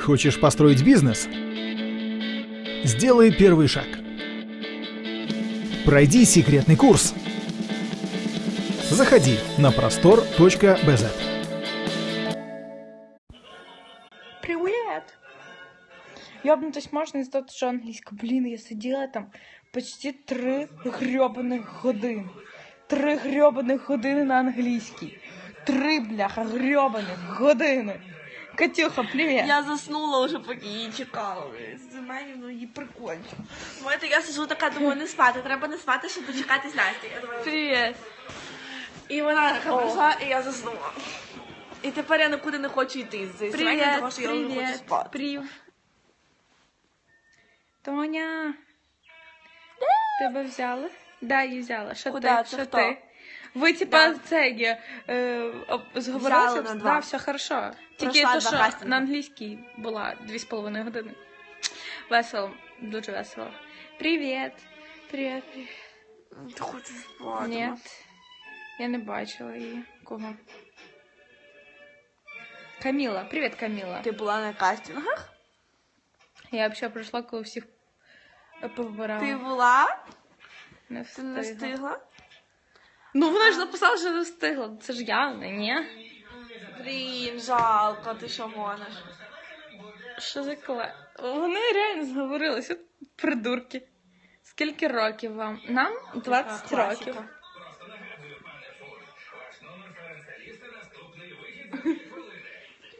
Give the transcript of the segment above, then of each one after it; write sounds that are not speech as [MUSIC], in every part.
Хочешь построить бизнес? Сделай первый шаг. Пройди секретный курс. Заходи на простор.бз. Привет! Ёбнутись можна із того, що англійська. Блін, я сиділа там почти три грьобаних години. Три грьобаних години на англійській. Три, бляха, грьобаних години. Катюха, привіт! Я заснула вже, поки її чекала. З мене ну її прикольно. Знаєте, я сижу така, думаю, не спати. Треба не спати, щоб дочекатись Насті. Я думаю, Привіт! І вона така прийшла, і я заснула. І тепер я нікуди не хочу йти з цієї сімейки, тому що я вже хочу привіт, спати. Прив. Тоня. Тебе взяли? Да, її взяла. Що ти? Це Що хто? ти? Ви типа Да. це є, е, зговорилися? Взяли на Да, все хорошо. Тільки Пройшла то, два що кастинги. на англійській була дві з половиною години. Весело, дуже весело. Привіт. Привіт, привіт. Ти хочу спати. Ні. Я не бачила її. Кого? Каміла. Привіт, Каміла. Ти була на кастингах? Я взагалі прийшла, коли всіх повибирала. Ти була? Не Ти не встигла. встигла? Ну вона ж написала, що не встигла. Це ж явно, ні? Блін, жалко, ти що гониш? Що за кле? Вони реально зговорились, от придурки. Скільки років вам? Нам 20 Така років. класика.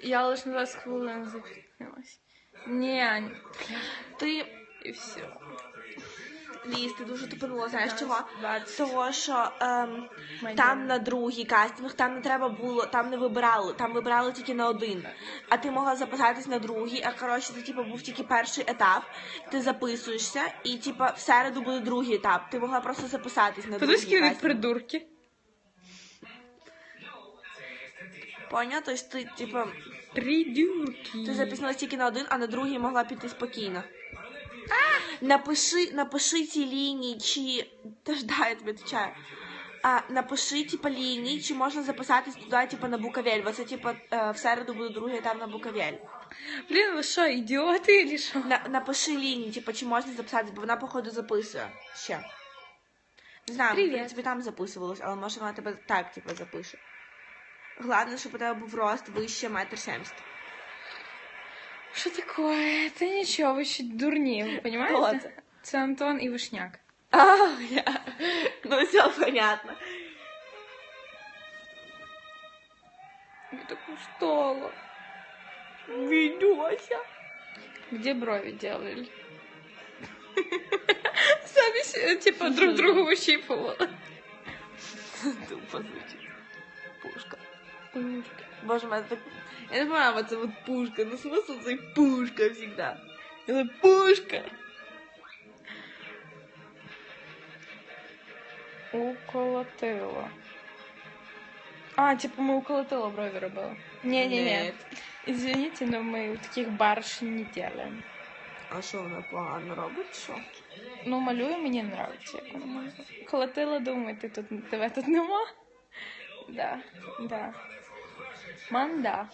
Я лише на 20 хвилин запізнилась. Ні, Ти і все. Ліз, ти дуже тупанула, знаєш чого? Того, що ем, там на другий кастинг, там не треба було, там не вибирали, там вибирали тільки на один. А ти могла записатись на другий, а коротше, це типу був тільки перший етап. Ти записуєшся, і типу в середу буде другий етап. Ти могла просто записатись на Подивись, другий які вони кастинг. придурки. Поняв? Тобто ти, типу, Придурки. ти записалась тільки на один, а на другий могла піти спокійно. Напиши, напиши ці лінії, чи. Да, я тобі відповідаю. А, напиши, типа, лінії, чи можна записатись туди, типа, на Буковель. Бо це, типа, е, в середу буде другий етап на Буковель. Блін, ви що, ідіоти чи що? На, напиши лінії, типа, чи можна записатись, бо вона, походу, записує ще. Не знаю, Привіт. в принципі, там записувалось, але може вона тебе так, типа, запише. Головне, щоб у тебе був рост вище метр сімдесят. Що таке? Це нічого, ви ще дурні, ви Хто розумієте? це? Це Антон і Вишняк. А, я... Ну, все понятно. Я так устала. Відося. Где брови делали? [LAUGHS] Сами се- типа друг другу выщипывала. Тупо звучить. Пушка. Боже мой, это так... Я не понимаю, вот это вот пушка. Ну, смысл это пушка всегда. Это пушка. Уколотила. А, типа мы уколотила брови робила. Не-не-не. Нет. Извините, но мы таких барышень не делаем. А що вона погано робить? Що? Ну, малює мені нравиться, як вона малює. Колотила, думаю, ти тут тебе тут нема. Да, да. Манда.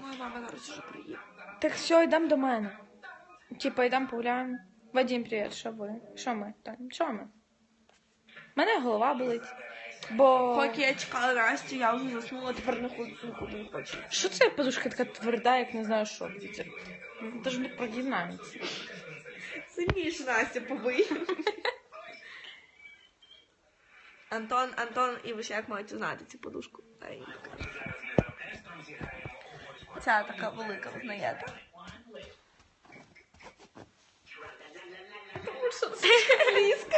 Моя мама зараз вже приїде. Так все, йдемо до мене. Типа, йдемо погуляємо. Вадим, привіт, що ви? Що ми? Тань? Що ми? У мене голова болить. Бо. Поки я чекала Настю, я вже заснула, тепер не хочу нікуди не хочу. Що це подушка така тверда, як не знаю що. Це Даже не прогинається. Сильніше Настя побий. Антон, Антон і Вишняк мають узнати цю подушку. А я їм покажу. Ця така велика, знаєте. Тому що це близько.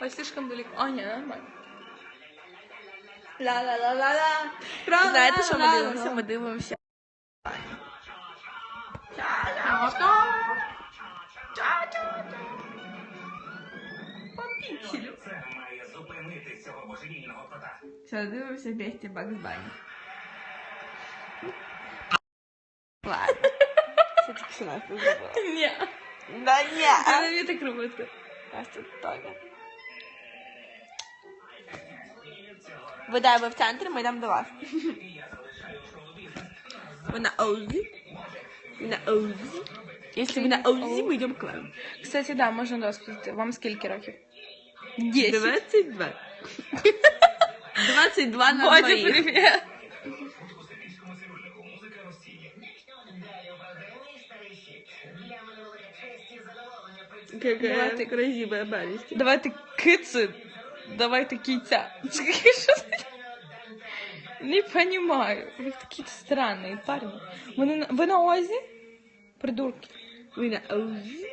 Ой, слишком далеко. А, ні, нормально. Ла-ла-ла-ла-ла. Знаєте, що ми дивимося? Ми дивимося. Це має зупинити цього божевільного кота. Все, дивимося вместе Бакс Бані. Ладно. Тільки що Настя зробила. Ні. Да ні. Вона мені так робити. Настя Тоня. Ви де, в центрі, ми йдемо до вас. Ви на Оузі? На Оузі? Якщо ви на Оузі, ми йдемо к вам. Кстати, да, можна розповісти. Вам скільки років? Десять. 22. 22 на Бодя, привіт. Какая Давайте. красивая барышня. Давайте кици. Давайте киця. Що це? Не понимаю. Ви такі странні парні. Вони на... Ви на Озі? Придурки. We на Оузі.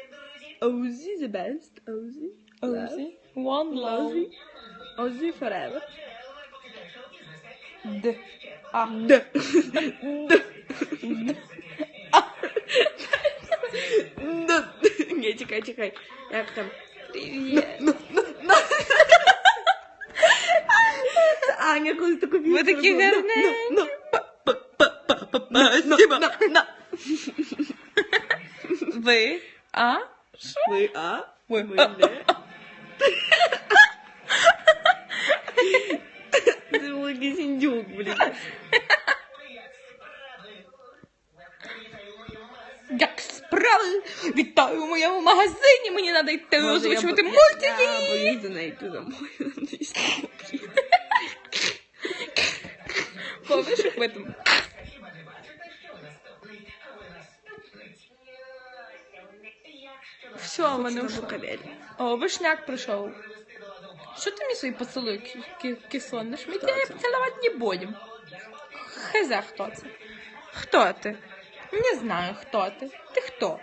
Оузі the best. Оузі. Озі. One love. Оузі. Оузі forever. Д. А. Д. Д. Д. Ні, чекай, чекай. Як там? Привіт. Це Аня колись таку Ви такі гарненькі. Спасибо. Ви. А? Ви а? Ви. Ми не. Це був якийсь індюк, блін. Як справи? Вітаю у моєму магазині. Мені треба йти Боже, я озвучувати бо- мультики. Я боюсь за неї йти домой. Помниш, як в этом? Все, в мене вже О, вишняк прийшов. Що ти мені свої поцілуй кисониш? Ми тебе поцілувати не будемо. Хазя, хто це? Хто ти? Не знаю, хто ти. Ти хто?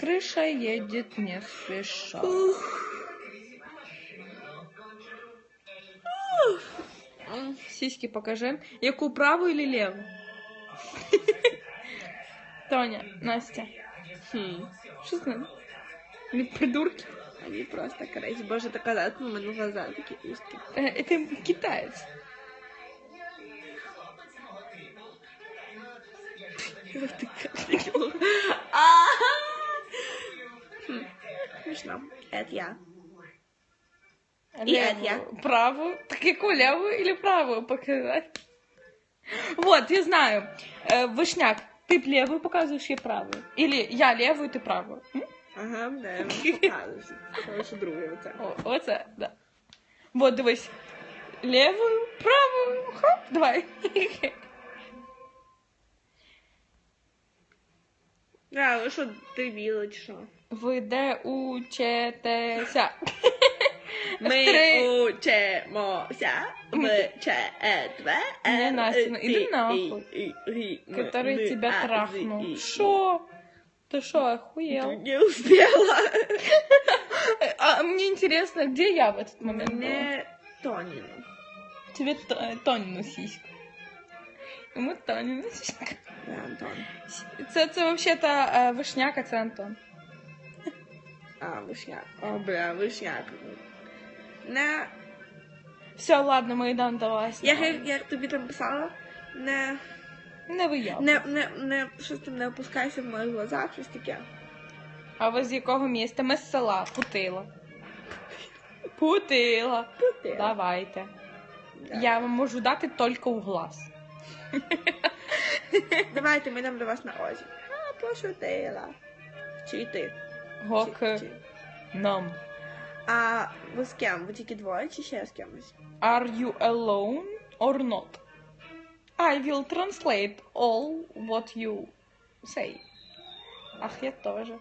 Крыша едет не спеша. М, Сиськи покажи. Яку праву или леву? Тоня, Настя. Хм. Що з ним? Вони придурки. Они просто красивые. Боже, так казалось, у мене глаза такі узкі. Е, Це китаєць. Смішно. Это я. Левую, я. Правую. Так яку левую или правую показать? Вот, я знаю. Э, Вишняк, ты б левую показываешь, я правую. Или я левую, ты правую. М? Ага, да, я вам покажу. Короче, друге оце. О, оце, да. Вот, дивись. Левую, правую, хоп, давай. А, ви що, дебіли, чи що? Ви де учетеся? Ми Три. учимося в ЧЕТВ. Не, Настя, ну иди нахуй. Который тебя трахнул. Шо? Ты шо, охуел? Не успела. [LAUGHS] А мне интересно, где я в этот момент была? Не Тоніну. Тебе Т- Тонину сіську. Йому Тонину сіську. Да, Антон. Це, це вообще-то е, вишняк, а це Антон. А, вишняк. О, бля, вишняк. Не... Все, ладно, ми йдемо до вас. Я як, як тобі там писала, не, Не вияв. не, не, не, щось там не опускайся в моїх глазах, щось таке. А ви з якого міста? Ми з села. Путила. Путила. Ти. Давайте. Да. Я вам можу дати тільки у глаз. [LAUGHS] Давайте ми йдемо до вас на озі. А, пошутила. Чи ти? Гок Чи- чи- нам. А ви з ким? Ви тільки двоє чи ще з кимось? Are you alone or not? I will translate all what you say. Ах, я тоже.